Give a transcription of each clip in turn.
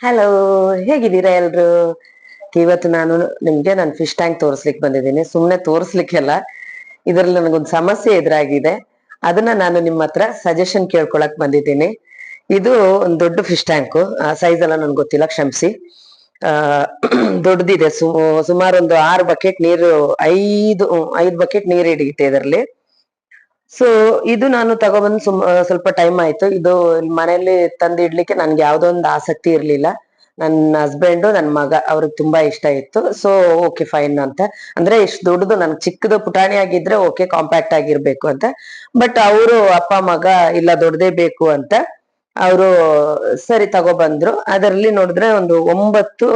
Hello ಹೇಗಿದ್ದೀರಾ ಎಲ್ರು? ಇವತ್ತು ನಾನು ನಿಮ್ಗೆ ನಾನು ಫಿಶ್ ಟ್ಯಾಂಕ್ ತೋರಿಸ್ಲಿಕ್ಕೆ ಬಂದಿದ್ದೀನಿ. ಸುಮ್ನೆ ತೋರಿಸ್ಲಿಕ್ಕೆಲ್ಲ ಇದ್ರಲ್ಲಿ ನನಗೊಂದು ಸಮಸ್ಯೆ ಎದುರಾಗಿದೆ. ಅದನ್ನ ನಾನು ನಿಮ್ಮ ಹತ್ರ ಸಜೆಷನ್ ಕೇಳ್ಕೊಳಕ್ ಬಂದಿದ್ದೀನಿ. ಇದು ಒಂದು ದೊಡ್ಡ ಫಿಶ್ ಟ್ಯಾಂಕು ಸೈಜ್ ಎಲ್ಲ ನನ್ಗೆ ಗೊತ್ತಿಲ್ಲ, ಕ್ಷಮಿಸಿ. ಆ, ದೊಡ್ಡದಿದೆ. ಸುಮಾರು ಒಂದು ಆರು ಬಕೆಟ್ ನೀರು, ಐದು ಐದು ಬಕೆಟ್ ನೀರು ಹಿಡಿಯುತ್ತೆ ಇದರಲ್ಲಿ. ಸೊ ಇದು ನಾನು ತಗೊಬಂದು ಸುಮ್ ಸ್ವಲ್ಪ ಟೈಮ್ ಆಯ್ತು. ಇದು ಮನೆಯಲ್ಲಿ ತಂದು ಇಡ್ಲಿಕ್ಕೆ ನನ್ಗೆ ಯಾವ್ದೋ ಒಂದು ಆಸಕ್ತಿ ಇರ್ಲಿಲ್ಲ. ನನ್ನ ಹಸ್ಬೆಂಡ್ ನನ್ನ ಮಗ, ಅವ್ರಿಗೆ ತುಂಬಾ ಇಷ್ಟ ಇತ್ತು. ಸೊ ಓಕೆ ಫೈನ್ ಅಂತ. ಅಂದ್ರೆ ಇಷ್ಟು ದೊಡ್ಡದು, ನನ್ ಚಿಕ್ಕದು ಪುಟಾಣಿ ಆಗಿದ್ರೆ ಓಕೆ ಕಾಂಪ್ಯಾಕ್ಟ್ ಆಗಿರ್ಬೇಕು ಅಂತ. ಬಟ್ ಅವರು ಅಪ್ಪ, ಮಗ, ಇಲ್ಲ, ದೊಡ್ಡದೇ ಬೇಕು ಅಂತ ಅವರು ಸರಿ ತಗೊಬಂದ್ರು. ಅದರಲ್ಲಿ ನೋಡಿದ್ರೆ ಒಂದು ಒಂಬತ್ತು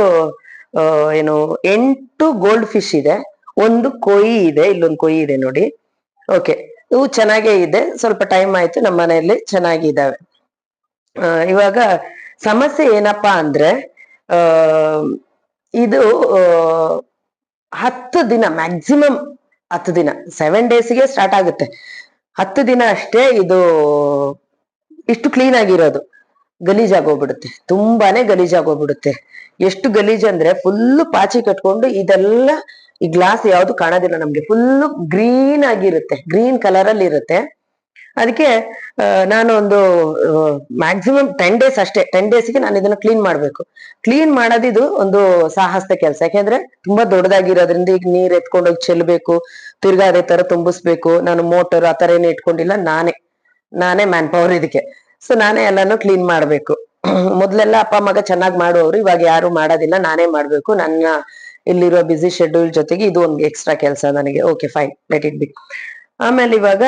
ಏನು, ಎಂಟು ಗೋಲ್ಡ್ ಫಿಶ್ ಇದೆ. ಒಂದು ಕೊಯಿ ಇದೆ, ಇಲ್ಲೊಂದು ಕೊಯಿ ಇದೆ ನೋಡಿ. ಓಕೆ ಇವು ಚೆನ್ನಾಗೇ ಇದೆ. ಸ್ವಲ್ಪ ಟೈಮ್ ಆಯ್ತು, ನಮ್ಮ ಮನೆಯಲ್ಲಿ ಚೆನ್ನಾಗಿದ್ದಾವೆ ಇವಾಗ ಸಮಸ್ಯೆ ಏನಪ್ಪಾ ಅಂದ್ರೆ ಇದು ಹತ್ತು ದಿನ ಮ್ಯಾಕ್ಸಿಮಮ್ ಹತ್ತು ದಿನ ಸೆವೆನ್ ಡೇಸ್ಗೆ ಸ್ಟಾರ್ಟ್ ಆಗುತ್ತೆ. ಹತ್ತು ದಿನ ಅಷ್ಟೇ ಇದು, ಇಷ್ಟು ಕ್ಲೀನ್ ಆಗಿರೋದು. ಗಲೀಜಾಗೋಗ್ಬಿಡುತ್ತೆ ತುಂಬಾನೇ ಗಲೀಜಾಗೋಗ್ಬಿಡುತ್ತೆ ಎಷ್ಟು ಗಲೀಜ್ ಅಂದ್ರೆ ಫುಲ್ ಪಾಚಿ ಕಟ್ಕೊಂಡು ಇದೆಲ್ಲ ಈ ಗ್ಲಾಸ್ ಯಾವ್ದು ಕಾಣೋದಿಲ್ಲ ನಮ್ಗೆ. ಫುಲ್ ಗ್ರೀನ್ ಆಗಿರುತ್ತೆ. ಗ್ರೀನ್ ಕಲರ್ ಅಲ್ಲಿ ಇರುತ್ತೆ. ಅದಕ್ಕೆ ನಾನು ಒಂದು ಮ್ಯಾಕ್ಸಿಮಮ್ ಟೆನ್ ಡೇಸ್ ಅಷ್ಟೇ. ಟೆನ್ ಡೇಸ್ಗೆ ನಾನು ಇದನ್ನ ಕ್ಲೀನ್ ಮಾಡ್ಬೇಕು. ಕ್ಲೀನ್ ಮಾಡೋದಿದು ಒಂದು ಸಾಹಸದ ಕೆಲಸ. ಯಾಕೆಂದ್ರೆ ತುಂಬಾ ದೊಡ್ಡದಾಗಿರೋದ್ರಿಂದ ಈಗ ನೀರ್ ಎತ್ಕೊಂಡೋಗಿ ಚೆಲ್ಬೇಕು, ತಿರ್ಗಾ ಅದೇ ತರ ತುಂಬಿಸ್ಬೇಕು. ನಾನು ಮೋಟರ್ ಆ ತರ ಏನು ಇಟ್ಕೊಂಡಿಲ್ಲ, ನಾನೇ. ನಾನೇ ಮ್ಯಾನ್ ಪವರ್ ಇದಕ್ಕೆ. ಸೊ ನಾನೇ ಎಲ್ಲಾನು ಕ್ಲೀನ್ ಮಾಡ್ಬೇಕು. ಮೊದ್ಲೆಲ್ಲ ಅಪ್ಪ ಮಗ ಚೆನ್ನಾಗಿ ಮಾಡುವವರು. ಇವಾಗ ಯಾರು ಮಾಡೋದಿಲ್ಲ, ನಾನೇ ಮಾಡ್ಬೇಕು. ನನ್ನ ಇಲ್ಲಿರೋ ಬಿಸಿ ಶೆಡ್ಯೂಲ್ ಜೊತೆಗೆ ಇದು ಒಂದು ಎಕ್ಸ್ಟ್ರಾ ಕೆಲಸ ನನಗೆ. Okay fine let it be ಆಮೇಲೆ ಇವಾಗ,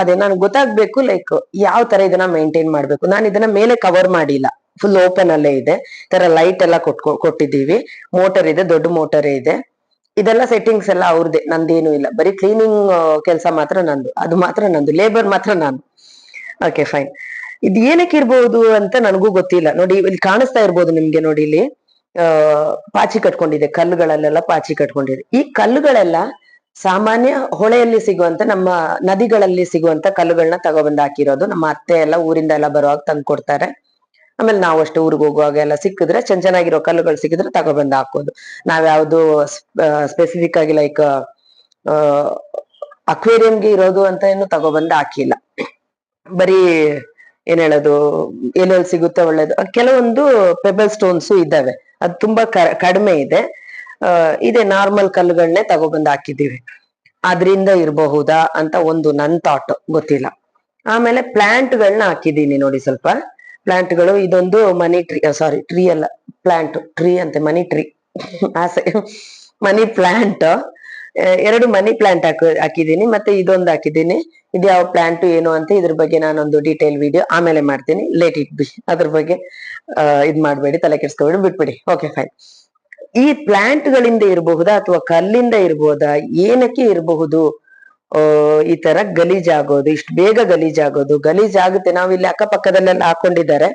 ಅದೇ ನನಗೆ ಗೊತ್ತಾಗ್ಬೇಕು ಲೈಕ್ ಯಾವ ತರ ಇದನ್ನ ಮೇಂಟೈನ್ ಮಾಡ್ಬೇಕು. ನಾನು ಇದನ್ನ ಮೇಲೆ ಕವರ್ ಮಾಡಿಲ್ಲ. ಫುಲ್ ಓಪನ್ ಅಲ್ಲೇ ಇದೆ. ತರ ಲೈಟ್ ಎಲ್ಲ ಕೊಟ್ಕೊ, ಕೊಟ್ಟಿದ್ದೀವಿ. ಮೋಟರ್ ಇದೆ, ದೊಡ್ಡ ಮೋಟರ್ ಇದೆ. ಇದೆಲ್ಲ ಸೆಟ್ಟಿಂಗ್ಸ್ ಎಲ್ಲ ಅವ್ರದೇ, ನಂದೇನು ಇಲ್ಲ. ಬರೀ ಕ್ಲೀನಿಂಗ್ ಕೆಲಸ ಮಾತ್ರ ನಂದು. ಅದು ಮಾತ್ರ ನಂದು. ಲೇಬರ್ ಮಾತ್ರ ನಾನು. ಓಕೆ ಫೈನ್ ಇದು ಏನಕ್ಕೆ ಇರ್ಬೋದು ಅಂತ ನನಗೂ ಗೊತ್ತಿಲ್ಲ. ನೋಡಿ, ಇಲ್ಲಿ ಕಾಣಿಸ್ತಾ ಇರ್ಬೋದು ನಿಮ್ಗೆ ನೋಡಿ ಇಲ್ಲಿ. ಪಾಚಿ ಕಟ್ಕೊಂಡಿದೆ ಕಲ್ಲುಗಳಲ್ಲೆಲ್ಲ ಪಾಚಿ ಕಟ್ಕೊಂಡಿದೆ. ಈ ಕಲ್ಲುಗಳೆಲ್ಲ ಸಾಮಾನ್ಯ ಹೊಳೆಯಲ್ಲಿ ಸಿಗುವಂತ, ನಮ್ಮ ನದಿಗಳಲ್ಲಿ ಸಿಗುವಂತ ಕಲ್ಲುಗಳನ್ನ ತಗೊಬಂದು ಹಾಕಿರೋದು. ನಮ್ಮ ಅತ್ತೆ ಎಲ್ಲ ಊರಿಂದ ಎಲ್ಲ ಬರುವಾಗ ತಂದು ಕೊಡ್ತಾರೆ. ಆಮೇಲೆ ನಾವು ಅಷ್ಟೇ ಊರಿಗೆ ಹೋಗುವಾಗ ಎಲ್ಲ ಸಿಕ್ಕಿದ್ರೆ ಚೆನ್ನ ಚೆನ್ನಾಗಿರೋ ಕಲ್ಲುಗಳು ಸಿಕ್ಕಿದ್ರೆ ತಗೊಬಂದು ಹಾಕೋದು. ನಾವ್ಯಾವ್ದು ಸ್ಪೆಸಿಫಿಕ್ ಆಗಿ ಲೈಕ್ ಅಕ್ವೇರಿಯಂಗೆ ಇರೋದು ಅಂತ ಏನು ತಗೊಬಂದು ಹಾಕಿಲ್ಲ. ಬರೀ ಏನ್ ಹೇಳೋದು ಎಲ್ಲೆಲ್ಲಿ ಸಿಗುತ್ತೆ ಒಳ್ಳೇದು. ಕೆಲವೊಂದು ಪೆಬಲ್ ಸ್ಟೋನ್ಸ್ ಇದ್ದಾವೆ. ಅದು ತುಂಬಾ ಕಡಿಮೆ ಇದೆ. ಇದೆ ನಾರ್ಮಲ್ ಕಲ್ಲುಗಳನ್ನೇ ತಗೊಬಂದು ಹಾಕಿದ್ದೀವಿ. ಅದರಿಂದ ಇರಬಹುದಾ ಅಂತ ಒಂದು ನನ್ ಥಾಟ್ ಗೊತ್ತಿಲ್ಲ. ಆಮೇಲೆ ಪ್ಲಾಂಟ್ ಗಳನ್ನ ಹಾಕಿದೀನಿ ನೋಡಿ ಸ್ವಲ್ಪ. ಪ್ಲಾಂಟ್ಗಳು ಇದೊಂದು ಮನಿ ಟ್ರೀ ಸಾರಿ ಟ್ರೀ ಅಲ್ಲ ಪ್ಲಾಂಟ್ ಟ್ರೀ ಅಂತೆ ಮನಿ ಟ್ರೀ ಮನಿ ಪ್ಲಾಂಟ್ ಎರಡು ಮನಿ ಪ್ಲಾಂಟ್ ಹಾಕ ಹಾಕಿದೀನಿ ಮತ್ತೆ ಇದೊಂದು ಹಾಕಿದ್ದೀನಿ. ಇದು ಯಾವ ಪ್ಲಾಂಟ್ ಏನು ಅಂತ ಇದ್ರ ಬಗ್ಗೆ ನಾನೊಂದು ಡೀಟೇಲ್ ವಿಡಿಯೋ ಆಮೇಲೆ ಮಾಡ್ತೀನಿ. ಲೇಟ್ ಇಟ್ ಬಿ ಅದ್ರ ಬಗ್ಗೆ ಇದ್ ಮಾಡ್ಬೇಡಿ, ತಲೆ ಕೆಡ್ಸ್ಕೊಬೇಡಿ, ಬಿಟ್ಬಿಡಿ. ಓಕೆ ಫೈನ್ ಈ ಪ್ಲಾಂಟ್ ಗಳಿಂದ ಇರಬಹುದಾ ಅಥವಾ ಕಲ್ಲಿಂದ ಇರಬಹುದಾ ಏನಕ್ಕೆ ಇರಬಹುದು? ಈ ತರ ಗಲೀಜಾಗೋದು, ಇಷ್ಟು ಬೇಗ ಗಲೀಜಾಗೋದು. ಗಲೀಜಾಗುತ್ತೆ ನಾವು ಇಲ್ಲಿ ಅಕ್ಕಪಕ್ಕದಲ್ಲೆಲ್ಲ ಹಾಕೊಂಡಿದ್ದಾರೆ.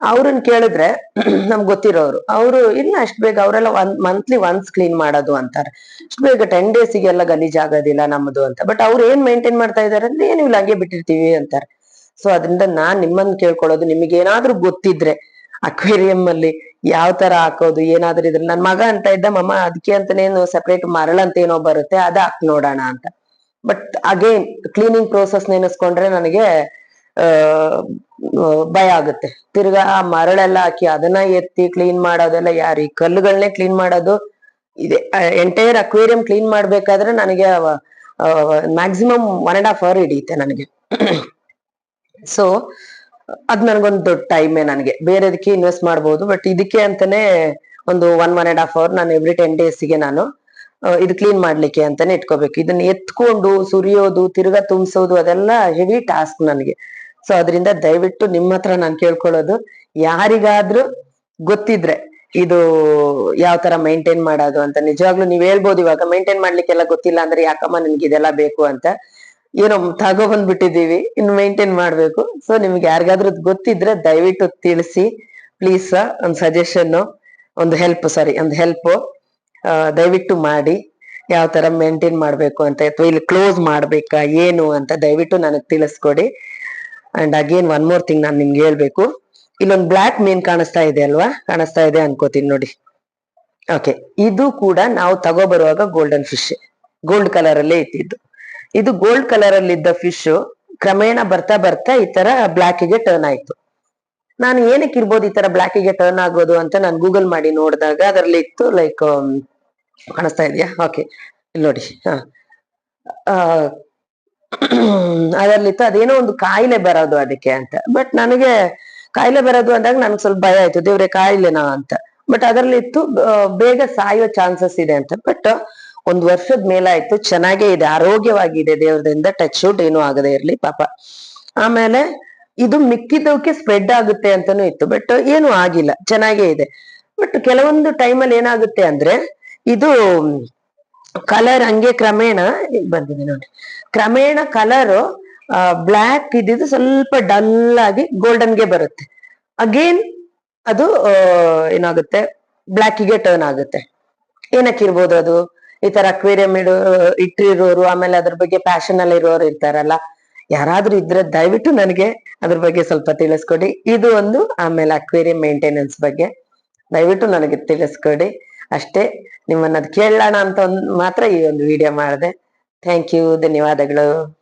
ಅವ್ರನ್ನ ಕೇಳಿದ್ರೆ ನಮ್ಗೆ ಗೊತ್ತಿರೋರು, ಅವರು ಇಲ್ಲ ಅಷ್ಟ್ ಬೇಗ ಅವರೆಲ್ಲ ಒಂದ್ ಮಂತ್ಲಿ ಒನ್ಸ್ ಕ್ಲೀನ್ ಮಾಡೋದು ಅಂತಾರೆ. ಅಷ್ಟ್ ಬೇಗ ಟೆನ್ ಡೇಸಿಗೆಲ್ಲ ಗಲೀಜಾಗೋದಿಲ್ಲ ನಮ್ಮದು ಅಂತ. ಬಟ್ ಅವ್ರು ಏನ್ ಮೇಂಟೈನ್ ಮಾಡ್ತಾ ಇದಾರೆ ಅಂದ್ರೆ ಏನು ಇಲ್ಲ ಹಂಗೆ ಬಿಟ್ಟಿರ್ತೀವಿ ಅಂತಾರೆ. ಸೊ ಅದರಿಂದ ನಾನ್ ನಿಮ್ಮನ್ನ ಕೇಳ್ಕೊಳ್ಳೋದು, ನಿಮಗೆ ಏನಾದ್ರೂ ಗೊತ್ತಿದ್ರೆ ಅಕ್ವೇರಿಯಂ ಅಲ್ಲಿ ಯಾವ ತರ ಹಾಕೋದು, ಏನಾದ್ರೂ ಇದ್ರೆ. ನನ್ ಮಗ ಅಂತ ಇದ್ದ, ಮಮ್ಮ ಅದಕ್ಕೆ ಅಂತಾನೇನು ಸೆಪರೇಟ್ ಮರಳ ಅಂತ ಏನೋ ಬರುತ್ತೆ, ಅದ ಹಾಕ್ ನೋಡೋಣ ಅಂತ. ಬಟ್ ಅಗೇನ್ ಕ್ಲೀನಿಂಗ್ ಪ್ರೋಸೆಸ್ ನೆನೆಸ್ಕೊಂಡ್ರೆ ನನಗೆ ಭಯ ಆಗುತ್ತೆ. ತಿರ್ಗಾ ಆ ಮರಳೆಲ್ಲ ಹಾಕಿ ಅದನ್ನ ಎತ್ತಿ ಕ್ಲೀನ್ ಮಾಡೋದೆಲ್ಲ ಯಾರು ಈ ಕಲ್ಲುಗಳನ್ನೇ ಕ್ಲೀನ್ ಮಾಡೋದು? ಇದೆ. ಎಂಟೈರ್ ಅಕ್ವೇರಿಯಂ ಕ್ಲೀನ್ ಮಾಡ್ಬೇಕಾದ್ರೆ ನನಗೆ maximum one and half hour ಹಿಡಿಯುತ್ತೆ ನನಗೆ. ಸೊ ಅದ್ ನನ್ಗೊಂದು ದೊಡ್ಡ ಟೈಮೇ ನನಗೆ. ಬೇರೆದಕ್ಕೆ ಇನ್ವೆಸ್ಟ್ ಮಾಡ್ಬೋದು. ಬಟ್ ಇದಕ್ಕೆ ಅಂತಾನೆ ಒಂದು one one and half hour ನಾನು ಎವ್ರಿ ಟೆನ್ ಡೇಸ್ಗೆ ನಾನು ಇದು ಕ್ಲೀನ್ ಮಾಡ್ಲಿಕ್ಕೆ ಅಂತಾನೆ ಇಟ್ಕೋಬೇಕು. ಇದನ್ನ ಎತ್ಕೊಂಡು ಸುರಿಯೋದು, ತಿರ್ಗಾ ತುಂಬಿಸೋದು ಅದೆಲ್ಲ ಹೆವಿ ಟಾಸ್ಕ್ ನನಗೆ. ಸೊ ಅದರಿಂದ ದಯವಿಟ್ಟು ನಿಮ್ಮ ಹತ್ರ ನಾನು ಕೇಳ್ಕೊಳ್ಳೋದು. ಯಾರಿಗಾದ್ರೂ ಗೊತ್ತಿದ್ರೆ ಇದು ಯಾವ ತರ ಮೈಂಟೈನ್ ಮಾಡೋದು ಅಂತ. ನಿಜವಾಗ್ಲೂ ನೀವ್ ಹೇಳ್ಬೋದು ಇವಾಗ ಮೈಂಟೈನ್ ಮಾಡ್ಲಿಕ್ಕೆಲ್ಲ ಗೊತ್ತಿಲ್ಲ ಅಂದ್ರೆ ಯಾಕಮ್ಮ ನಿಮ್ಗೆ ಇದೆಲ್ಲ ಬೇಕು ಅಂತ. ಏನೋ ತಗೋ ಬಂದ್ಬಿಟ್ಟಿದೀವಿ ಇನ್ನು ಮೈಂಟೈನ್ ಮಾಡ್ಬೇಕು. ಸೊ ನಿಮ್ಗೆ ಯಾರಿಗಾದ್ರೂ ಗೊತ್ತಿದ್ರೆ ದಯವಿಟ್ಟು ತಿಳಿಸಿ. ಪ್ಲೀಸ್ ಒಂದು ಸಜೆಷನ್ ಒಂದು ಹೆಲ್ಪ್ ಸಾರಿ ಒಂದು ಹೆಲ್ಪ್ ದಯವಿಟ್ಟು ಮಾಡಿ. ಯಾವ ತರ ಮೇಂಟೈನ್ ಮಾಡ್ಬೇಕು ಅಂತ, ಅಥವಾ ಇಲ್ಲಿ ಕ್ಲೋಸ್ ಮಾಡ್ಬೇಕಾ, ಏನು ಅಂತ ದಯವಿಟ್ಟು ನನಗೆ ತಿಳಿಸ್ಕೊಡಿ. And again one more thing ನಾನು ನಿಮ್ಗೆ ಹೇಳ್ಬೇಕು. ಇಲ್ಲೊಂದು ಬ್ಲಾಕ್ ಮೀನ್ ಕಾಣಿಸ್ತಾ ಇದೆ ಅಲ್ವಾ? ಕಾಣಿಸ್ತಾ ಇದೆ ಅನ್ಕೋತೀನಿ ನೋಡಿ. ಓಕೆ ಇದು ಕೂಡ ನಾವು ತಗೋ ಬರುವಾಗ ಗೋಲ್ಡನ್ ಫಿಶ್ ಗೋಲ್ಡ್ ಕಲರ್ ಅಲ್ಲೇ ಇತ್ತಿದ್ದು ಇದು ಗೋಲ್ಡ್ ಕಲರ್ ಅಲ್ಲಿ ಇದ್ದ ಫಿಶ್ ಕ್ರಮೇಣ ಬರ್ತಾ ಬರ್ತಾ ಈ ತರ ಬ್ಲಾಕ್ಗೆ ಟರ್ನ್ ಆಯ್ತು. ನಾನು ಏನಕ್ಕೆ ಇರ್ಬೋದು ಈ ತರ ಬ್ಲಾಕ್ಗೆ ಟರ್ನ್ ಆಗೋದು ಅಂತ ನಾನು ಗೂಗಲ್ ಮಾಡಿ ನೋಡಿದಾಗ ಅದರಲ್ಲಿ ಇತ್ತು ಲೈಕ್ ಕಾಣಿಸ್ತಾ ಇದೆಯಾ? ಓಕೆ ನೋಡಿ. ಹಾ. ಅದರಲ್ಲಿತ್ತು. ಅದೇನೋ ಒಂದು ಕಾಯಿಲೆ ಬರೋದು ಅದಕ್ಕೆ ಅಂತ. ಬಟ್ ನನಗೆ ಕಾಯಿಲೆ ಬರೋದು ಅಂದಾಗ ನನ್ಗೆ ಸ್ವಲ್ಪ ಭಯ ಆಯ್ತು. ದೇವ್ರೆ ಕಾಯಿಲೆನಾ ಅಂತ. ಬಟ್ ಅದರಲ್ಲಿತ್ತು ಬೇಗ ಸಾಯೋ ಚಾನ್ಸಸ್ ಇದೆ ಅಂತ. ಬಟ್ ಒಂದ್ ವರ್ಷದ ಮೇಲಾಯ್ತು. ಚೆನ್ನಾಗೇ ಇದೆ. ಆರೋಗ್ಯವಾಗಿದೆ. ದೇವ್ರದಿಂದ ಟಚ್ ಶೂಟ್ ಏನೂ ಆಗದೆ ಇರ್ಲಿ ಪಾಪ. ಆಮೇಲೆ ಇದು ಮಿಕ್ಕಿದ್ದಕ್ಕೆ ಸ್ಪ್ರೆಡ್ ಆಗುತ್ತೆ ಅಂತಾನು ಇತ್ತು. ಬಟ್ ಏನು ಆಗಿಲ್ಲ. ಚೆನ್ನಾಗೇ ಇದೆ. ಬಟ್ ಕೆಲವೊಂದು ಟೈಮಲ್ಲಿ ಏನಾಗುತ್ತೆ ಅಂದ್ರೆ, ಇದು ಕಲರ್ ಹಂಗೆ ಕ್ರಮೇಣ ಬಂದಿದೆ ನೋಡಿ. ಕ್ರಮೇಣ ಕಲರ್ ಬ್ಲ್ಯಾಕ್ ಇದ್ದಿದ್ದು ಸ್ವಲ್ಪ ಡಲ್ ಆಗಿ ಗೋಲ್ಡನ್ಗೆ ಬರುತ್ತೆ. ಅಗೇನ್ ಅದು ಏನಾಗುತ್ತೆ? ಬ್ಲ್ಯಾಕ್ಗೆ ಟರ್ನ್ ಆಗುತ್ತೆ. ಏನಕ್ಕಿರ್ಬೋದು ಅದು? ಈ ತರ ಅಕ್ವೇರಿಯಂ ಇಡೋ, ಇಟ್ಟಿರೋರು, ಆಮೇಲೆ ಅದ್ರ ಬಗ್ಗೆ ಪ್ಯಾಷನ್ ಅಲ್ಲಿ ಇರೋರು ಇರ್ತಾರಲ್ಲ, ಯಾರಾದ್ರೂ ಇದ್ರೆ ದಯವಿಟ್ಟು ನನಗೆ ಅದ್ರ ಬಗ್ಗೆ ಸ್ವಲ್ಪ ತಿಳಿಸ್ಕೊಡಿ. ಇದು ಒಂದು ಆಮೇಲೆ ಅಕ್ವೇರಿಯಂ ಮೇಂಟೆನೆನ್ಸ್ ಬಗ್ಗೆ. ದಯವಿಟ್ಟು ನನಗೆ ತಿಳಿಸ್ಕೊಡಿ. ಅಷ್ಟೇ ನಿಮ್ಮನ್ನ ಕೇಳೋಣ ಅಂತ ಒಂದು ಮಾತ್ರ ಈ ಒಂದು ವಿಡಿಯೋ ಮಾಡಿದೆ. ಥ್ಯಾಂಕ್ ಯು ಧನ್ಯವಾದಗಳು.